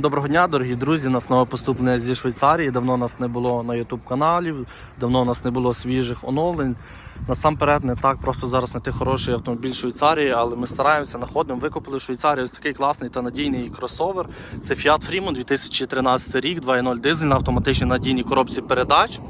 Доброго дня, дорогі друзі. Нас нове поступлення зі Швейцарії. Давно нас не було на Ютуб каналі, давно нас не було свіжих оновлень. Насамперед, не так просто зараз знайти хороший автомобіль Швейцарії, але ми стараємося, знаходимо. Викупили в Швейцарії ось такий класний та надійний кросовер. Це Fiat Freeman 2013 рік, 2.0 дизель на автоматичній надійній коробці передач.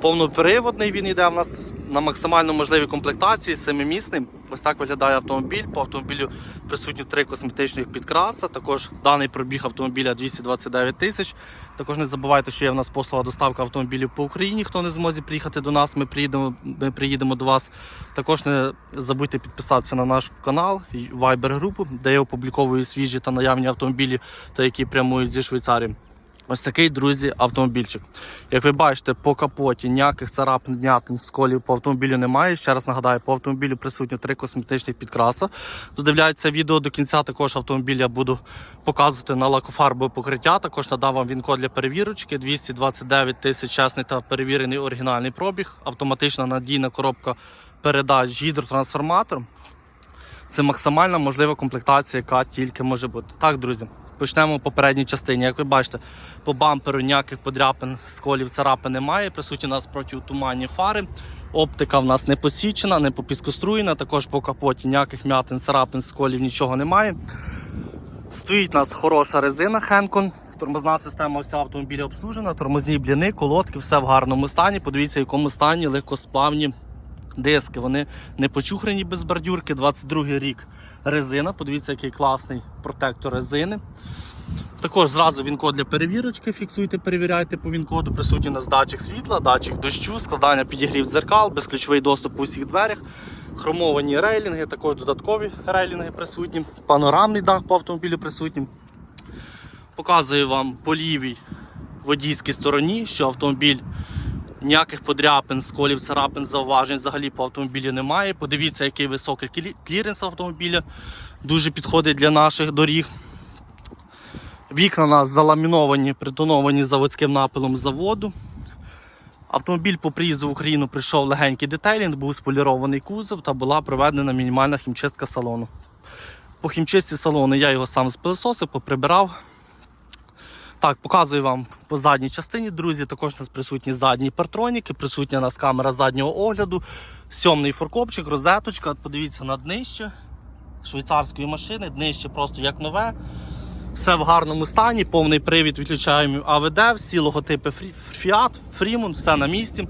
Повноприводний він йде в нас на максимально можливій комплектації, семимісний. Ось так виглядає автомобіль. По автомобілю присутні три косметичних підкраса. Також даний пробіг автомобіля 229 тисяч. Також не забувайте, що є в нас послуга доставка автомобілів по Україні. Хто не зможе приїхати до нас, ми приїдемо, ми приїдемо до вас. Також не забудьте підписатися на наш канал Viber групу, де я опубліковую свіжі та наявні автомобілі, та які прямують зі Швейцарії. Ось такий, друзі, автомобільчик. Як ви бачите, по капоті ніяких царапин, днятин, сколів по автомобілю немає. Ще раз нагадаю, по автомобілю присутні три косметичних підкраса. Додивляється відео до кінця. Також автомобіль я буду показувати на лакофарбове покриття. Також надав вам він код для перевірочки. 229 тисяч чесний та перевірений оригінальний пробіг. Автоматична надійна коробка передач гідротрансформатор. Це максимальна можлива комплектація, яка тільки може бути. Так, друзі. Почнемо по передній частині. Як ви бачите, по бамперу ніяких подряпин, сколів, царапин немає. Присутні у нас протитуманні фари. Оптика в нас не посічена, не попіскоструєна. Також по капоті ніяких м'ятин, царапин, сколів, нічого немає. Стоїть у нас хороша резина Хенкон. Тормозна система вся автомобіля обслужена, тормозні бліни, колодки, все в гарному стані. Подивіться, в якому стані легкосплавні диски. Вони не почухрані без бордюрки. 22 рік резина. Подивіться, який класний протектор резини. Також зразу він-код для перевірочки. Фіксуйте, перевіряйте по він-коду. Присутній у нас світла, датчик дощу, складання підігрів дзеркал, безключовий доступ у всіх дверях. Хромовані рейлінги, також додаткові рейлінги присутні. Панорамний дах по автомобілю присутній. Показую вам по лівій водійській стороні, що автомобіль ніяких подряпин, сколів, царапин, зауважень взагалі по автомобілі немає. Подивіться, який високий клі- кліренс автомобіля. Дуже підходить для наших доріг. Вікна у нас заламіновані, притоновані заводським напилом заводу. Автомобіль по приїзду в Україну прийшов легенький детейлінг, був сполірований кузов та була проведена мінімальна хімчистка салону. По хімчистці салону я його сам спилососив, поприбирав. Так, показую вам по задній частині, друзі. Також у нас присутні задні партроніки, присутня у нас камера заднього огляду, сьомний форкопчик, розеточка. Подивіться на днище швейцарської машини, днище просто як нове. Все в гарному стані, повний привід відключаємо АВД, всі логотипи Fiat, Freeman, все на місці.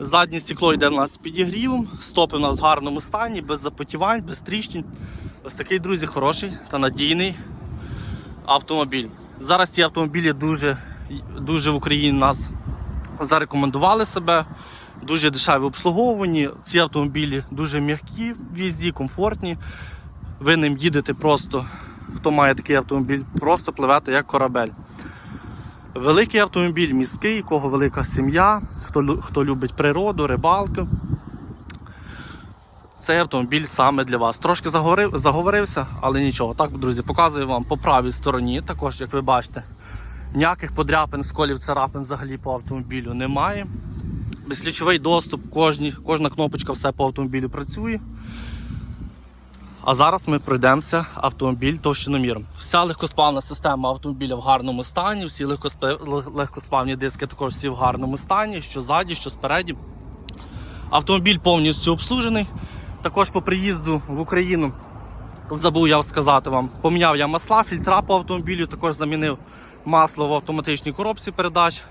Заднє стекло йде в нас з підігрівом, стопи в нас в гарному стані, без запотівань, без тріщин. Ось такий, друзі, хороший та надійний автомобіль. Зараз ці автомобілі дуже, дуже в Україні нас зарекомендували себе, дуже дешеві обслуговувані. Ці автомобілі дуже м'які в їзді, комфортні. Ви ним їдете просто, хто має такий автомобіль, просто пливете як корабель. Великий автомобіль, міський, у кого велика сім'я, хто, хто любить природу, рибалку. Цей автомобіль саме для вас. Трошки заговорив, заговорився, але нічого. Так, друзі, показую вам по правій стороні. Також, як ви бачите, ніяких подряпин, сколів, царапин взагалі по автомобілю немає. Безключовий доступ, кожні, кожна кнопочка, все по автомобілю працює. А зараз ми пройдемося автомобіль товщиноміром. Вся легкосплавна система автомобіля в гарному стані, всі легкосп- легкосплавні диски також всі в гарному стані, що ззаді, що спереді. Автомобіль повністю обслужений. Також по приїзду в Україну забув я сказати вам, поміняв я масла, фільтра по автомобілю, також замінив масло в автоматичній коробці передач.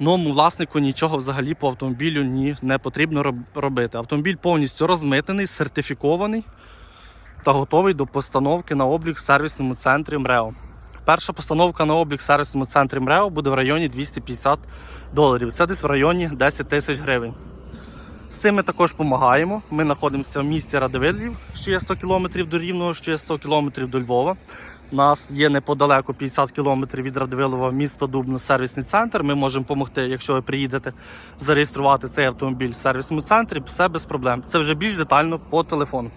Новому власнику нічого взагалі по автомобілю ні, не потрібно робити. Автомобіль повністю розмитений, сертифікований та готовий до постановки на облік в сервісному центрі МРЕО. Перша постановка на облік в сервісному центрі МРЕО буде в районі 250 доларів. Це десь в районі 10 тисяч гривень. З цим ми також допомагаємо. Ми знаходимося в місті Радивилів, що є 100 км до Рівного, що є 100 км до Львова. У нас є неподалеку 50 км від Радивилова місто Дубно, сервісний центр. Ми можемо допомогти, якщо ви приїдете зареєструвати цей автомобіль в сервісному центрі, все без проблем. Це вже більш детально по телефону.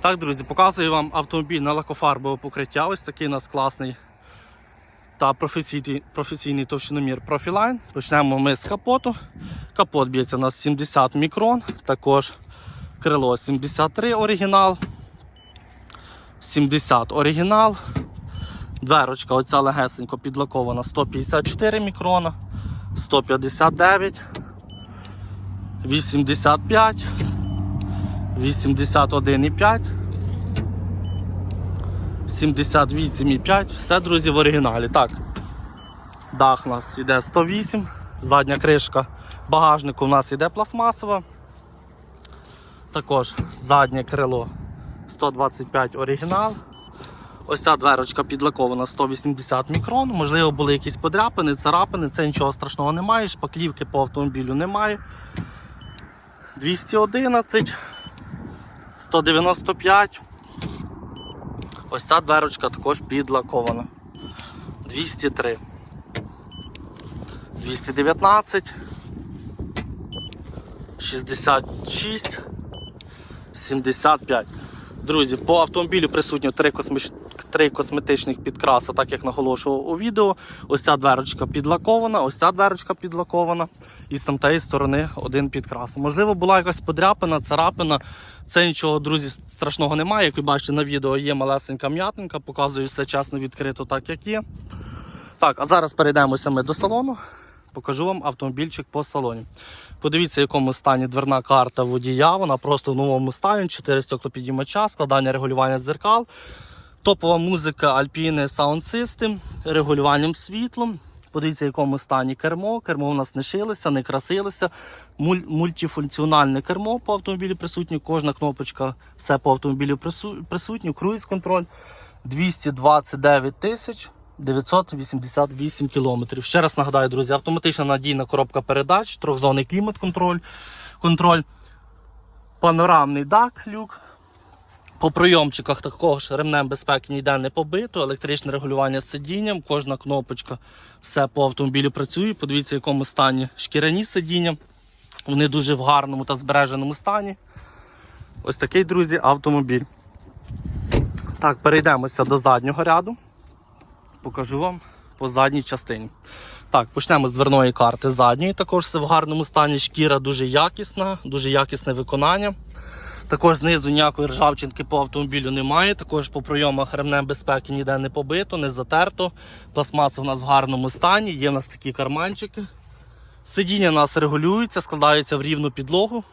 Так, друзі, показую вам автомобіль на лакофарбове покриття. Ось такий у нас класний та професійний, професійний товщиномір Profiline. Почнемо ми з капоту. Капот б'ється у нас 70 мікрон, також крило 73 оригінал, 70 оригінал, Дверочка, оця легесенько підлакована 154 мікрона, 159, 85, 81,5, 78,5. Все, друзі, в оригіналі. Так. Дах у нас йде 108, задня кришка багажнику у нас йде пластмасова. Також заднє крило 125 оригінал. Ось ця дверочка підлакована 180 мікрон. Можливо, були якісь подряпини, царапини, це нічого страшного немає, шпаклівки по автомобілю немає. 211, 195. Ось ця дверочка також підлакована. 203. 219. 66. 75. Друзі, по автомобілю присутні три, космич... три косметичних підкраси, так як наголошував у відео. Ось ця дверочка підлакована, ось ця дверочка підлакована. І з тамтеї сторони один підкрас. Можливо, була якась подряпина, царапина. Це нічого, друзі, страшного немає. Як ви бачите на відео, є малесенька м'ятинка, показую все чесно відкрито, так як є. Так, а зараз перейдемося ми до салону. Покажу вам автомобільчик по салоні. Подивіться, в якому стані дверна карта водія. Вона просто в новому стані, 4 стеклопідіймача, складання регулювання дзеркал, топова музика Alpine Sound System, регулюванням світлом. Подивіться, в якому стані кермо. Кермо у нас не шилося, не красилося. Муль- мультифункціональне кермо по автомобілі присутнє. Кожна кнопочка, все по автомобілю прису- присутнє. Круїз контроль 229 тисяч. 988 кілометрів. Ще раз нагадаю, друзі, автоматична надійна коробка передач, трьохзонний клімат-контроль, контроль, панорамний дак, люк. По прийомчиках також ремнем безпеки ніде не побито, електричне регулювання з сидінням, кожна кнопочка, все по автомобілю працює. Подивіться, в якому стані шкіряні сидіння. Вони дуже в гарному та збереженому стані. Ось такий, друзі, автомобіль. Так, перейдемося до заднього ряду покажу вам по задній частині. Так, почнемо з дверної карти задньої. Також все в гарному стані. Шкіра дуже якісна, дуже якісне виконання. Також знизу ніякої ржавчинки по автомобілю немає. Також по прийомах ремнем безпеки ніде не побито, не затерто. Пластмаса у нас в гарному стані, є в нас такі карманчики. Сидіння у нас регулюється, складається в рівну підлогу.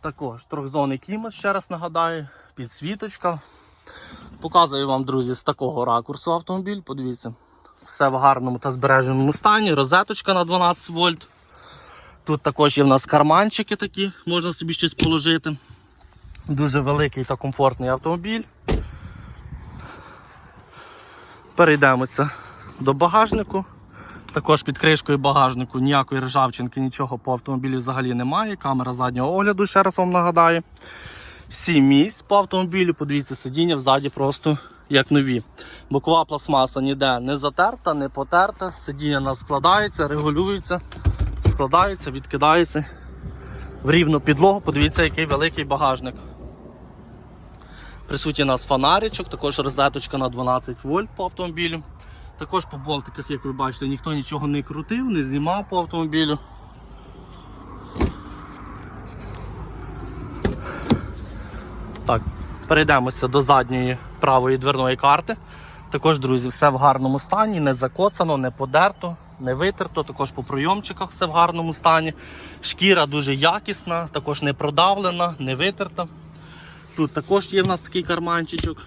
Також трьохзонний клімат, ще раз нагадаю, підсвіточка. Показую вам, друзі, з такого ракурсу автомобіль. Подивіться, все в гарному та збереженому стані. Розеточка на 12 вольт. Тут також є в нас карманчики такі, можна собі щось положити. Дуже великий та комфортний автомобіль. Перейдемося до багажнику. Також під кришкою багажнику ніякої ржавчинки, нічого по автомобілі взагалі немає. Камера заднього огляду, ще раз вам нагадаю. 7 місць по автомобілю. Подивіться, сидіння взаді просто як нові. Бокова пластмаса ніде не затерта, не потерта. Сидіння у нас складається, регулюється, складається, відкидається в рівну підлогу. Подивіться, який великий багажник. Присутній у нас фонаричок, також розеточка на 12 вольт по автомобілю. Також по болтиках, як ви бачите, ніхто нічого не крутив, не знімав по автомобілю. Так, перейдемося до задньої правої дверної карти. Також, друзі, все в гарному стані, не закоцано, не подерто, не витерто. Також по прийомчиках все в гарному стані. Шкіра дуже якісна, також не продавлена, не витерта. Тут також є в нас такий карманчичок.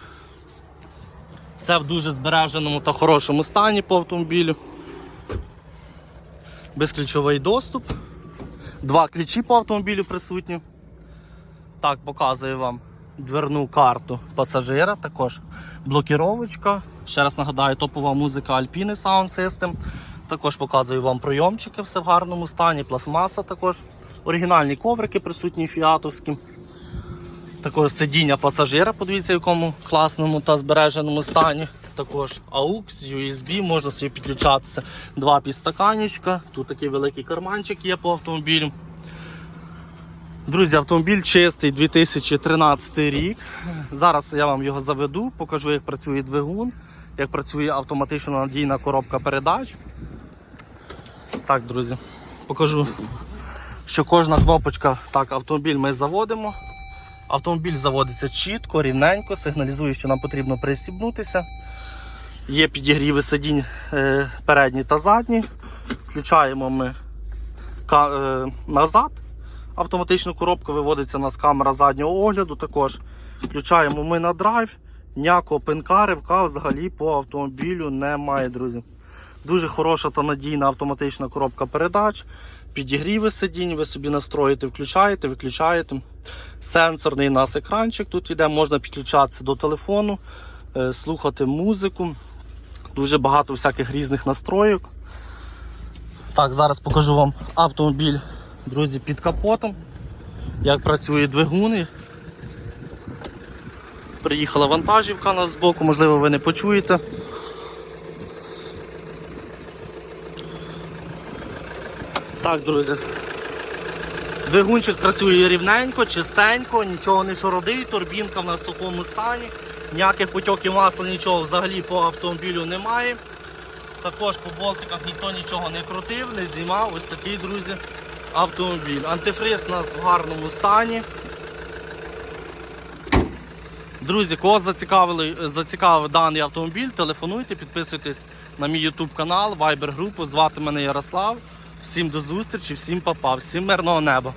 Все в дуже збереженому та хорошому стані по автомобілю. Безключовий доступ. Два ключі по автомобілю присутні. Так, показую вам дверну карту пасажира, також блокіровочка. Ще раз нагадаю, топова музика Alpine Sound System. Також показую вам прийомчики, все в гарному стані, пластмаса також. Оригінальні коврики присутні фіатовські. Також сидіння пасажира, подивіться, в якому класному та збереженому стані. Також AUX, USB, можна собі підключатися. Два підстаканечка. Тут такий великий карманчик є по автомобілю. Друзі, автомобіль чистий 2013 рік. Зараз я вам його заведу, покажу, як працює двигун, як працює автоматична надійна коробка передач. Так, друзі, покажу, що кожна кнопочка, так, автомобіль ми заводимо. Автомобіль заводиться чітко, рівненько, сигналізує, що нам потрібно пристібнутися. Є підігріви сидінь е, передні та задні. Включаємо ми ка- е, назад. Автоматичну коробку виводиться у нас камера заднього огляду. Також включаємо ми на драйв. Ніякого пинка, ривка взагалі по автомобілю немає, друзі. Дуже хороша та надійна автоматична коробка передач. Підігріви сидінь, ви собі настроїте, включаєте, виключаєте. Сенсорний нас екранчик тут йде, можна підключатися до телефону, е, слухати музику. Дуже багато всяких різних настроїк. Так, зараз покажу вам автомобіль, друзі, під капотом. Як працює двигун. Приїхала вантажівка нас збоку, можливо, ви не почуєте. Так, друзі. Двигунчик працює рівненько, чистенько, нічого не шародить, турбінка в нас в сухому стані, ніяких потьоків масла, нічого взагалі по автомобілю немає. Також по болтиках ніхто нічого не крутив, не знімав. Ось такий, друзі, автомобіль. Антифриз у нас в гарному стані. Друзі, кого зацікавив даний автомобіль, телефонуйте, підписуйтесь на мій YouTube канал, Viber групу. Звати мене Ярослав. Всім до зустрічі, всім папа, всім мирного неба.